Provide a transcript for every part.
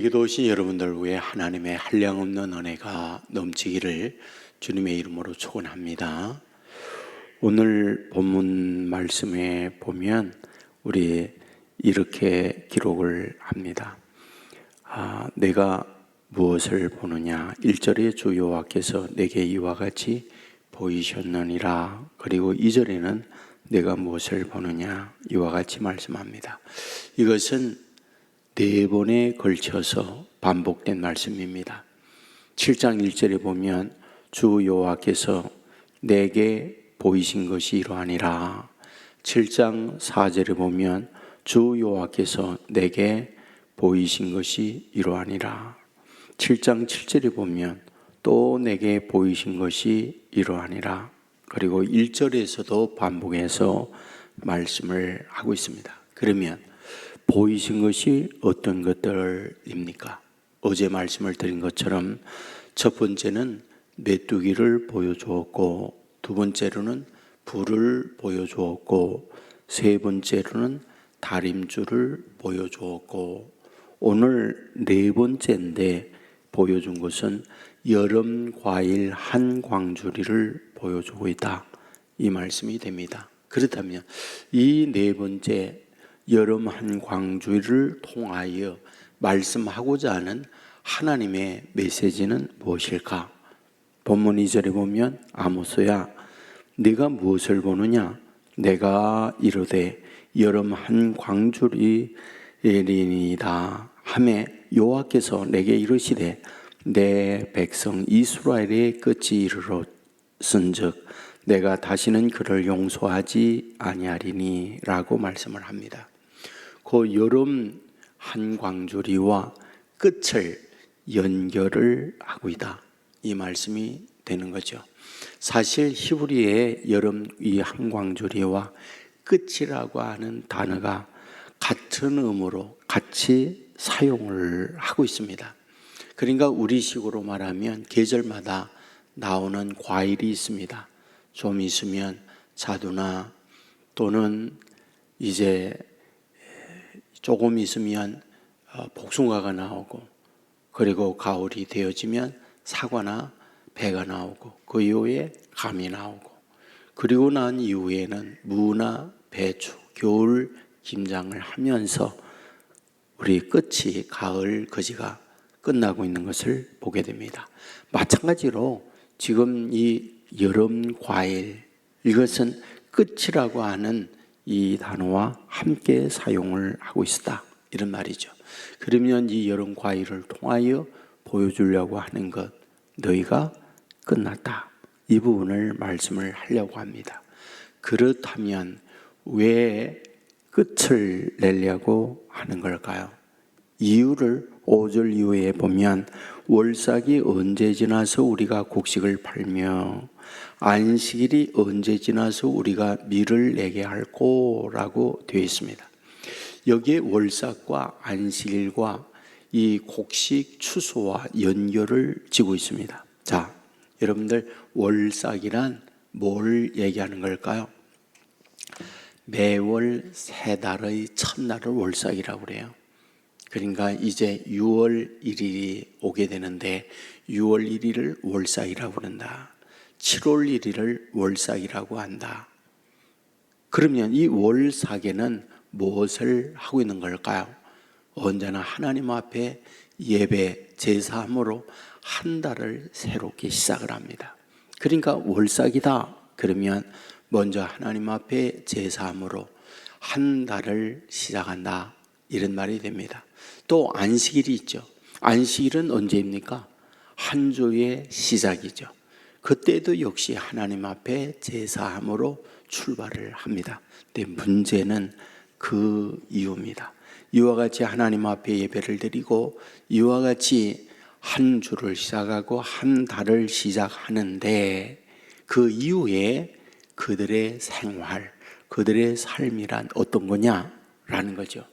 기도시 여러분들 위해 하나님의 한량없는 은혜가 넘치기를 주님의 이름으로 축원합니다. 오늘 본문 말씀에 보면 우리 이렇게 기록을 합니다. 아, 내가 무엇을 보느냐? 1절에 주 여호와께서 내게 이와 같이 보이셨느니라. 그리고 2절에는 내가 무엇을 보느냐? 이와 같이 말씀합니다. 이것은 네 번에 걸쳐서 반복된 말씀입니다. 7장 1절에 보면 주 여호와께서 내게 보이신 것이 이러하니라. 7장 4절에 보면 주 여호와께서 내게 보이신 것이 이러하니라. 7장 7절에 보면 또 내게 보이신 것이 이러하니라. 그리고 1절에서도 반복해서 말씀을 하고 있습니다. 그러면 보이신 것이 어떤 것들입니까? 어제 말씀을 드린 것처럼 첫 번째는 메뚜기를 보여주었고 두 번째로는 불을 보여주었고 세 번째로는 다림줄을 보여주었고 오늘 네 번째인데 보여준 것은 여름 과일 한 광주리를 보여주고 있다. 이 말씀이 됩니다. 그렇다면 이 네 번째 여름 한 광주를 통하여 말씀하고자 하는 하나님의 메시지는 무엇일까? 본문 2절에 보면 아모스야 네가 무엇을 보느냐? 내가 이르되 여름 한 광주리 에리니이다 하매 여호와께서 내게 이르시되 내 백성 이스라엘의 끝이 이르렀은즉 내가 다시는 그를 용서하지 아니하리니라고 말씀을 합니다. 그 여름 한 광주리와 끝을 연결을 하고 있다. 이 말씀이 되는 거죠. 사실 히브리의 여름 이 한광주리와 끝이라고 하는 단어가 같은 의미로 같이 사용을 하고 있습니다. 그러니까 우리식으로 말하면 계절마다 나오는 과일이 있습니다. 좀 있으면 자두나 또는 이제 조금 있으면 어, 복숭아가 나오고 그리고 가을이 되어지면 사과나 배가 나오고 그 이후에 감이 나오고 그리고 난 이후에는 무나 배추, 겨울 김장을 하면서 우리 끝이 가을 거지가 끝나고 있는 것을 보게 됩니다. 마찬가지로 지금 이 여름 과일 이것은 끝이라고 하는 이 단어와 함께 사용을 하고 있다. 이런 말이죠. 그러면 이 여름 과일을 통하여 보여주려고 하는 것 너희가 끝났다. 이 부분을 말씀을 하려고 합니다. 그렇다면 왜 끝을 내려고 하는 걸까요? 이유를 5절 이후에 보면 월삭이 언제 지나서 우리가 곡식을 팔며 안식일이 언제 지나서 우리가 밀을 내게 할꼬라고 되어 있습니다. 여기에 월삭과 안식일과 이 곡식 추수와 연결을 지고 있습니다. 자, 여러분들 월삭이란 뭘 얘기하는 걸까요? 매월 세 달의 첫날을 월삭이라고 그래요. 그러니까 이제 6월 1일이 오게 되는데 6월 1일을 월삭이라고 그런다. 7월 1일을 월삭이라고 한다. 그러면 이 월삭에는 무엇을 하고 있는 걸까요? 언제나 하나님 앞에 예배, 제사함으로 한 달을 새롭게 시작을 합니다. 그러니까 월삭이다. 그러면 먼저 하나님 앞에 제사함으로 한 달을 시작한다. 이런 말이 됩니다. 또 안식일이 있죠. 안식일은 언제입니까? 한 주의 시작이죠. 그때도 역시 하나님 앞에 제사함으로 출발을 합니다. 근데 문제는 그 이유입니다. 이와 같이 하나님 앞에 예배를 드리고 이와 같이 한 주를 시작하고 한 달을 시작하는데 그 이후에 그들의 생활, 그들의 삶이란 어떤 거냐라는 거죠.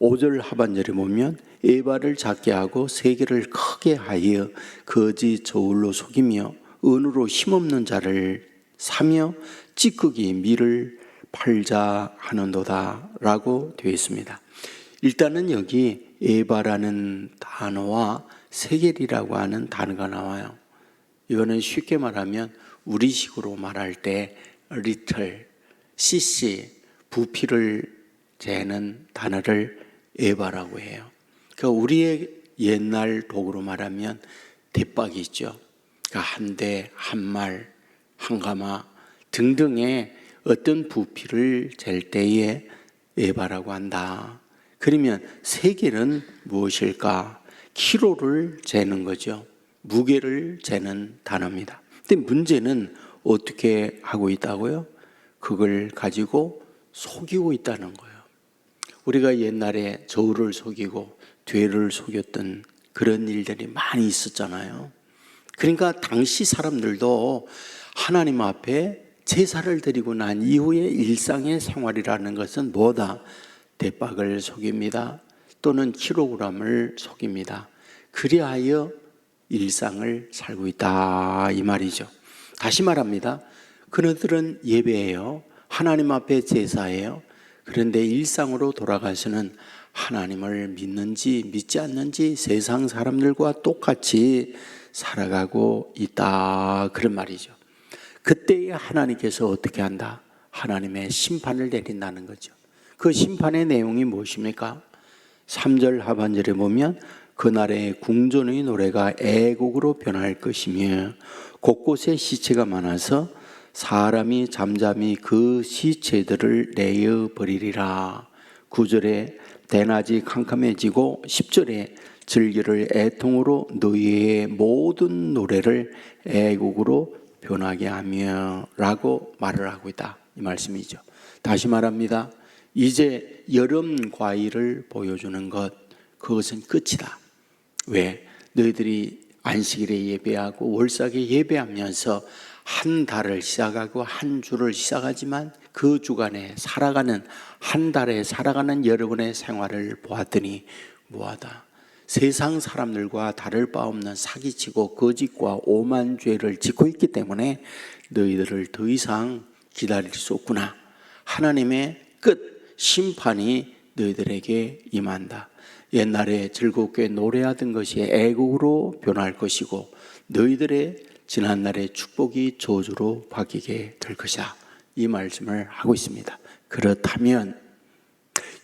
5절 하반절에 보면 에바를 작게 하고 세계를 크게 하여 거지 저울로 속이며 은으로 힘없는 자를 사며 찌꺼기 밀을 팔자 하는도다라고 되어 있습니다. 일단은 여기 에바라는 단어와 세겔이라고 하는 단어가 나와요. 이거는 쉽게 말하면 우리식으로 말할 때 리틀, cc, 부피를 재는 단어를 에바라고 해요. 그러니까 우리의 옛날 도구로 말하면 대박이 있죠. 그러니까 한 대, 한 말, 한 가마 등등의 어떤 부피를 잴 때에 에바라고 한다. 그러면 세계는 무엇일까? 키로를 재는 거죠. 무게를 재는 단어입니다. 근데 문제는 어떻게 하고 있다고요? 그걸 가지고 속이고 있다는 거예요. 우리가 옛날에 저울을 속이고 뒤를 속였던 그런 일들이 많이 있었잖아요. 그러니까 당시 사람들도 하나님 앞에 제사를 드리고 난 이후의 일상의 생활이라는 것은 뭐다? 대박을 속입니다. 또는 킬로그램을 속입니다. 그리하여 일상을 살고 있다 이 말이죠. 다시 말합니다. 그들은 예배예요. 하나님 앞에 제사예요. 그런데 일상으로 돌아가서는 하나님을 믿는지 믿지 않는지 세상 사람들과 똑같이 살아가고 있다 그런 말이죠. 그때에 하나님께서 어떻게 한다? 하나님의 심판을 내린다는 거죠. 그 심판의 내용이 무엇입니까? 3절 하반절에 보면 그날의 궁전의 노래가 애곡으로 변할 것이며 곳곳에 시체가 많아서 사람이 잠잠히 그 시체들을 내어 버리리라. 9절에 대낮이 캄캄해지고 10절에 즐기를 애통으로 너희의 모든 노래를 애곡으로 변하게 하며 라고 말을 하고 있다. 이 말씀이죠. 다시 말합니다. 이제 여름 과일을 보여주는 것, 그것은 끝이다. 왜? 너희들이 안식일에 예배하고 월삭에 예배하면서 한 달을 시작하고 한 주를 시작하지만 그 주간에 살아가는 한 달에 살아가는 여러분의 생활을 보았더니 뭐하다. 세상 사람들과 다를 바 없는 사기치고 거짓과 오만 죄를 짓고 있기 때문에 너희들을 더 이상 기다릴 수 없구나. 하나님의 끝 심판이 너희들에게 임한다. 옛날에 즐겁게 노래하던 것이 애국으로 변할 것이고 너희들의 지난날의 축복이 저주로 바뀌게 될 것이다. 이 말씀을 하고 있습니다. 그렇다면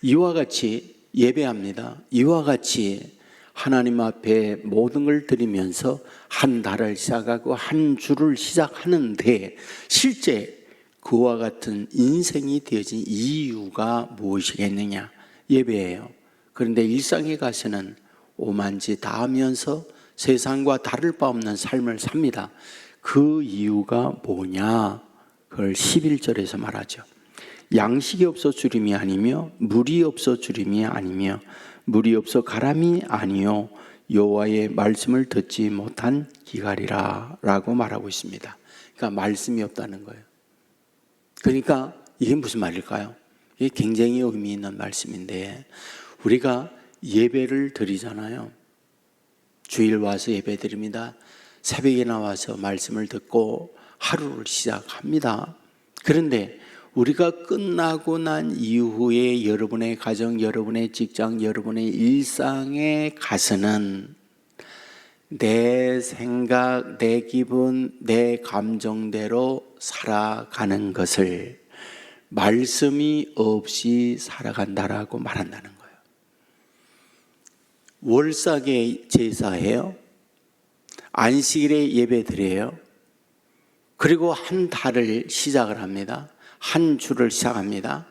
이와 같이 예배합니다. 이와 같이 하나님 앞에 모든 걸 드리면서 한 달을 시작하고 한 주를 시작하는데 실제 그와 같은 인생이 되어진 이유가 무엇이겠느냐? 예배예요. 그런데 일상에 가서는 오만지 다 하면서 세상과 다를 바 없는 삶을 삽니다. 그 이유가 뭐냐? 그걸 11절에서 말하죠. 양식이 없어 주림이 아니며 물이 없어 주림이 아니며 물이 없어 가람이 아니요 여호와의 말씀을 듣지 못한 기갈이라라고 말하고 있습니다. 그러니까 말씀이 없다는 거예요. 그러니까 이게 무슨 말일까요? 이게 굉장히 의미 있는 말씀인데 우리가 예배를 드리잖아요. 주일 와서 예배 드립니다. 새벽에 나와서 말씀을 듣고 하루를 시작합니다. 그런데 우리가 끝나고 난 이후에 여러분의 가정, 여러분의 직장, 여러분의 일상에 가서는 내 생각, 내 기분, 내 감정대로 살아가는 것을 말씀이 없이 살아간다라고 말한다는 거예요. 월삭의 제사예요. 안식일에 예배 드려요. 그리고 한 달을 시작을 합니다. 한 주를 시작합니다.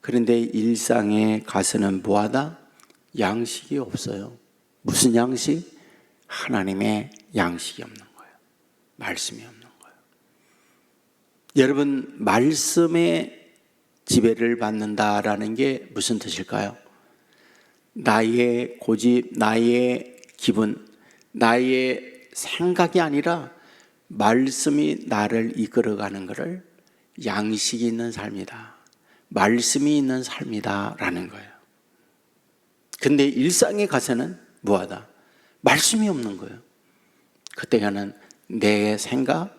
그런데 일상에 가서는 뭐하다? 양식이 없어요. 무슨 양식? 하나님의 양식이 없는 거예요. 말씀이 없는 거예요. 여러분, 말씀의 지배를 받는다라는 게 무슨 뜻일까요? 나의 고집, 나의 기분, 나의 생각이 아니라 말씀이 나를 이끌어가는 것을 양식이 있는 삶이다. 말씀이 있는 삶이다라는 거예요. 근데 일상에 가서는 뭐하다? 말씀이 없는 거예요. 그때가는 내 생각,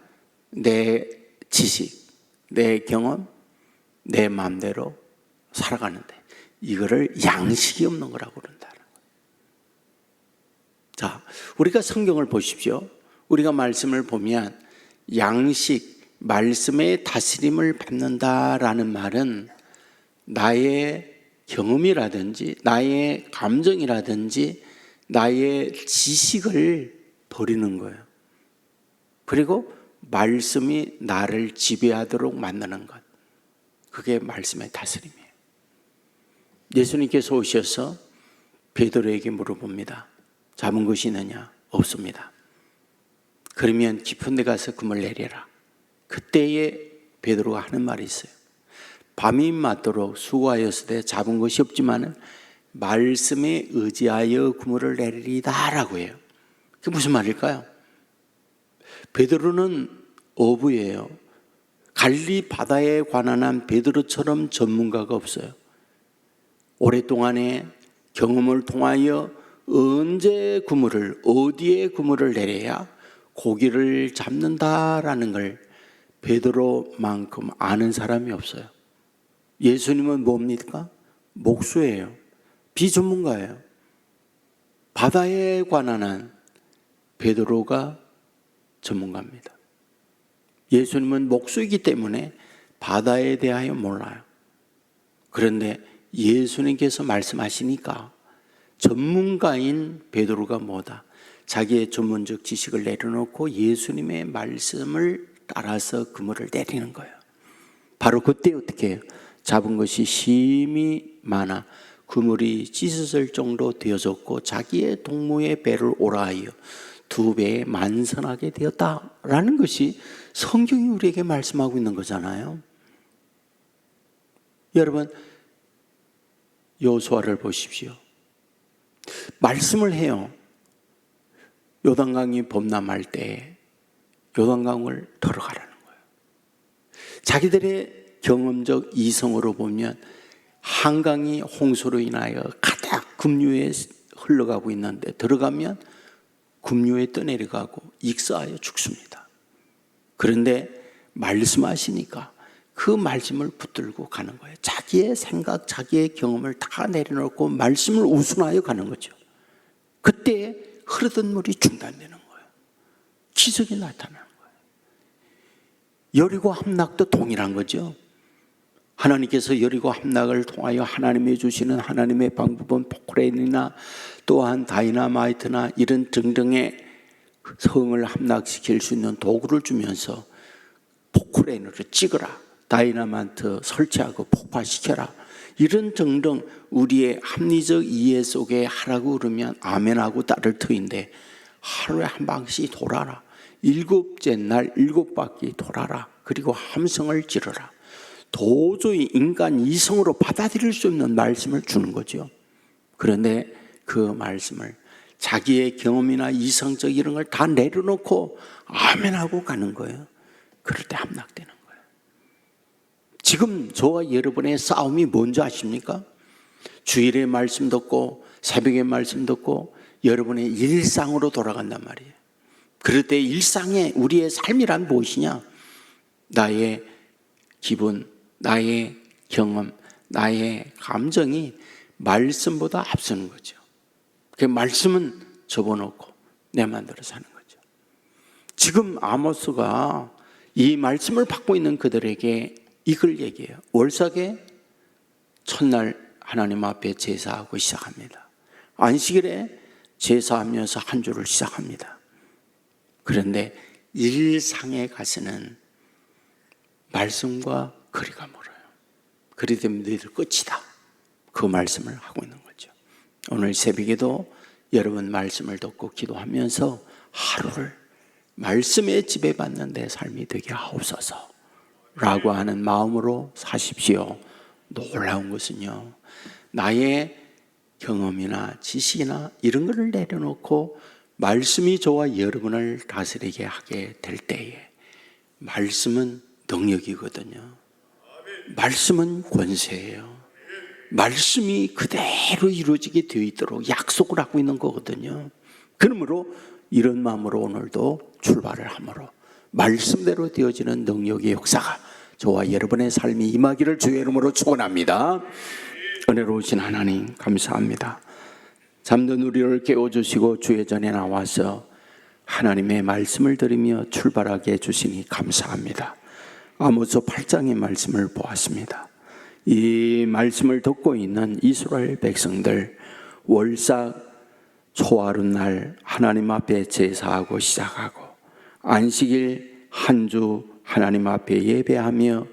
내 지식, 내 경험, 내 마음대로 살아가는데 이거를 양식이 없는 거라고 거예요. 자, 우리가 성경을 보십시오. 우리가 말씀을 보면 양식, 말씀의 다스림을 받는다라는 말은 나의 경험이라든지 나의 감정이라든지 나의 지식을 버리는 거예요. 그리고 말씀이 나를 지배하도록 만드는 것. 그게 말씀의 다스림이에요. 예수님께서 오셔서 베드로에게 물어봅니다. 잡은 것이 있느냐? 없습니다. 그러면 깊은 데 가서 금을 내려라. 그때에 베드로가 하는 말이 있어요. 밤이 맞도록 수고하였으되 잡은 것이 없지만은 말씀에 의지하여 그물을 내리리다라고 해요. 그게 무슨 말일까요? 베드로는 어부예요. 갈리 바다에 관한 한 베드로처럼 전문가가 없어요. 오랫동안의 경험을 통하여 언제 그물을 어디에 그물을 내려야 고기를 잡는다라는 걸 베드로만큼 아는 사람이 없어요. 예수님은 뭡니까? 목수예요. 비전문가예요. 바다에 관한 한 베드로가 전문가입니다. 예수님은 목수이기 때문에 바다에 대하여 몰라요. 그런데 예수님께서 말씀하시니까 전문가인 베드로가 뭐다? 자기의 전문적 지식을 내려놓고 예수님의 말씀을 따라서 그물을 내리는 거예요. 바로 그때 어떻게 해요? 잡은 것이 심히 많아 그물이 찢어질 정도 되어졌고 자기의 동무의 배를 오라하여 두 배에 만선하게 되었다라는 것이 성경이 우리에게 말씀하고 있는 거잖아요. 여러분 요수아를 보십시오. 말씀을 해요. 요단강이 범람할 때 요단강을 들어가라는 거예요. 자기들의 경험적 이성으로 보면 한강이 홍수로 인하여 가득 급류에 흘러가고 있는데 들어가면 급류에 떠내려가고 익사하여 죽습니다. 그런데 말씀하시니까 그 말씀을 붙들고 가는 거예요. 자기의 생각, 자기의 경험을 다 내려놓고 말씀을 우순하여 가는 거죠. 그때 흐르던 물이 중단되는 거예요. 기적이 나타나는 거예요. 여리고 함락도 동일한 거죠. 하나님께서 여리고 함락을 통하여 하나님이 주시는 하나님의 방법은 포크레인이나 또한 다이나마이트나 이런 등등의 성을 함락시킬 수 있는 도구를 주면서 포크레인으로 찍어라. 다이나마이트 설치하고 폭발시켜라. 이런 등등 우리의 합리적 이해 속에 하라고 그러면 아멘하고 따를 터인데 하루에 한 방씩 돌아라. 일곱째 날 일곱 바퀴 돌아라. 그리고 함성을 지르라. 도저히 인간 이성으로 받아들일 수 없는 말씀을 주는 거죠. 그런데 그 말씀을 자기의 경험이나 이성적 이런 걸 다 내려놓고 아멘하고 가는 거예요. 그럴 때 함락되는 거예요. 지금 저와 여러분의 싸움이 뭔지 아십니까? 주일에 말씀 듣고 새벽에 말씀 듣고 여러분의 일상으로 돌아간단 말이에요. 그럴 때 일상에 우리의 삶이란 무엇이냐? 나의 기분, 나의 경험, 나의 감정이 말씀보다 앞서는 거죠. 그 말씀은 접어놓고 내 마음대로 사는 거죠. 지금 아모스가 이 말씀을 받고 있는 그들에게 이걸 얘기해요. 월삭에 첫날 하나님 앞에 제사하고 시작합니다. 안식일에 제사하면서 한 주를 시작합니다. 그런데 일상에 가서는 말씀과 거리가 멀어요. 그리 되면 너희들 끝이다. 그 말씀을 하고 있는 거죠. 오늘 새벽에도 여러분 말씀을 듣고 기도하면서 하루를 말씀에 지배받는 내 삶이 되게 하옵소서. 라고 하는 마음으로 사십시오. 놀라운 것은요. 나의 경험이나 지식이나 이런 것을 내려놓고 말씀이 저와 여러분을 다스리게 하게 될 때에 말씀은 능력이거든요. 말씀은 권세예요. 말씀이 그대로 이루어지게 되어 있도록 약속을 하고 있는 거거든요. 그러므로 이런 마음으로 오늘도 출발을 하므로 말씀대로 되어지는 능력의 역사가 저와 여러분의 삶이 임하기를 주의 이름으로 축원합니다. 은혜로우신 하나님 감사합니다. 잠든 우리를 깨워주시고 주의 전에 나와서 하나님의 말씀을 들으며 출발하게 해주시니 감사합니다. 아모스 8장의 말씀을 보았습니다. 이 말씀을 듣고 있는 이스라엘 백성들 월삭 초하루 날 하나님 앞에 제사하고 시작하고 안식일 한 주 하나님 앞에 예배하며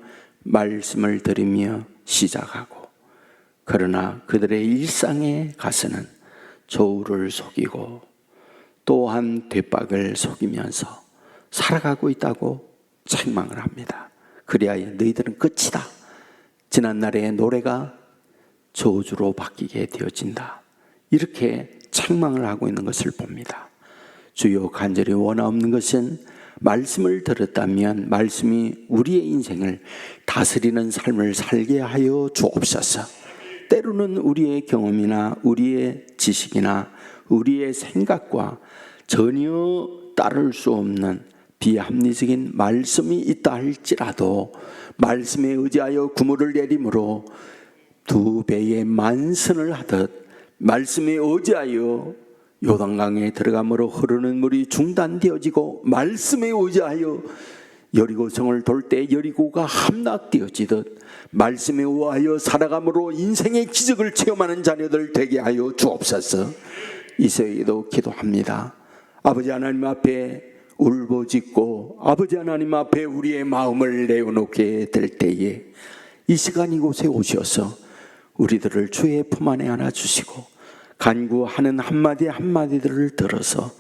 말씀을 들으며 시작하고 그러나 그들의 일상에 가서는 저울을 속이고 또한 대박을 속이면서 살아가고 있다고 책망을 합니다. 그리하여 너희들은 끝이다. 지난날의 노래가 저주로 바뀌게 되어진다. 이렇게 책망을 하고 있는 것을 봅니다. 주요 간절히 원하없는 것은 말씀을 들었다면 말씀이 우리의 인생을 다스리는 삶을 살게 하여 주옵소서. 때로는 우리의 경험이나 우리의 지식이나 우리의 생각과 전혀 따를 수 없는 비합리적인 말씀이 있다 할지라도 말씀에 의지하여 구물을 내림으로 두 배의 만선을 하듯 말씀에 의지하여 요단강에 들어감으로 흐르는 물이 중단되어지고 말씀에 의지하여 여리고성을 돌 때 여리고가 함락되어지듯 말씀에 의하여 살아감으로 인생의 기적을 체험하는 자녀들 되게 하여 주옵소서. 이세에도 기도합니다. 아버지 하나님 앞에 울부짖고 아버지 하나님 앞에 우리의 마음을 내어놓게 될 때에 이 시간 이곳에 오셔서 우리들을 주의 품 안에 안아주시고 간구하는 한마디 한마디들을 들어서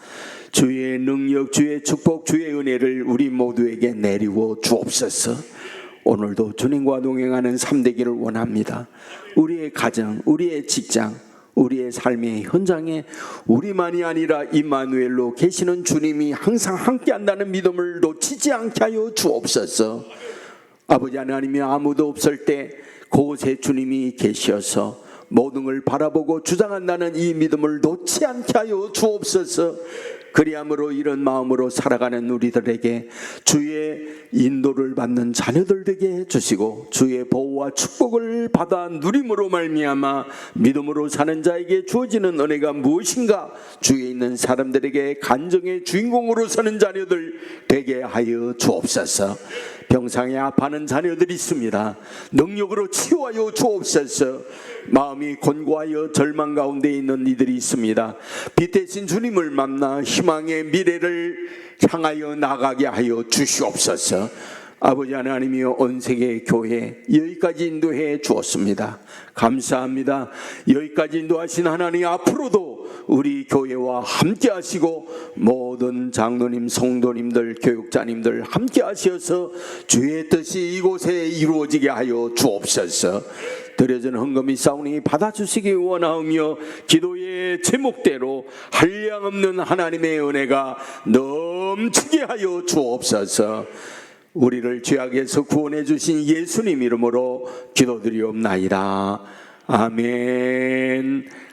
주의 능력, 주의 축복, 주의 은혜를 우리 모두에게 내리고 주옵소서. 오늘도 주님과 동행하는 삶 되기를 원합니다. 우리의 가정, 우리의 직장, 우리의 삶의 현장에 우리만이 아니라 임마누엘로 계시는 주님이 항상 함께한다는 믿음을 놓치지 않게 하여 주옵소서. 아버지 하나님이 아무도 없을 때 그곳에 주님이 계셔서 모든 걸 바라보고 주장한다는 이 믿음을 놓지 않게 하여 주옵소서. 그리함으로 이런 마음으로 살아가는 우리들에게 주의 인도를 받는 자녀들 되게 해 주시고 주의 보호와 축복을 받아 누림으로 말미암아 믿음으로 사는 자에게 주어지는 은혜가 무엇인가 주에 있는 사람들에게 간정의 주인공으로 서는 자녀들 되게 하여 주옵소서. 병상에 아파하는 자녀들이 있습니다. 능력으로 치유하여 주옵소서. 마음이 곤고하여 절망 가운데 있는 이들이 있습니다. 빛 대신 주님을 만나 희망의 미래를 향하여 나가게 하여 주시옵소서. 아버지 하나님이여 온 세계 교회 여기까지 인도해 주었습니다. 감사합니다. 여기까지 인도하신 하나님 앞으로도 우리 교회와 함께 하시고 모든 장로님, 성도님들, 교육자님들 함께 하셔서 주의 뜻이 이곳에 이루어지게 하여 주옵소서. 드려진 헌금이 싸우니 받아주시기 원하오며 기도의 제목대로 한량 없는 하나님의 은혜가 넘치게 하여 주옵소서. 우리를 죄악에서 구원해 주신 예수님 이름으로 기도드리옵나이다. 아멘.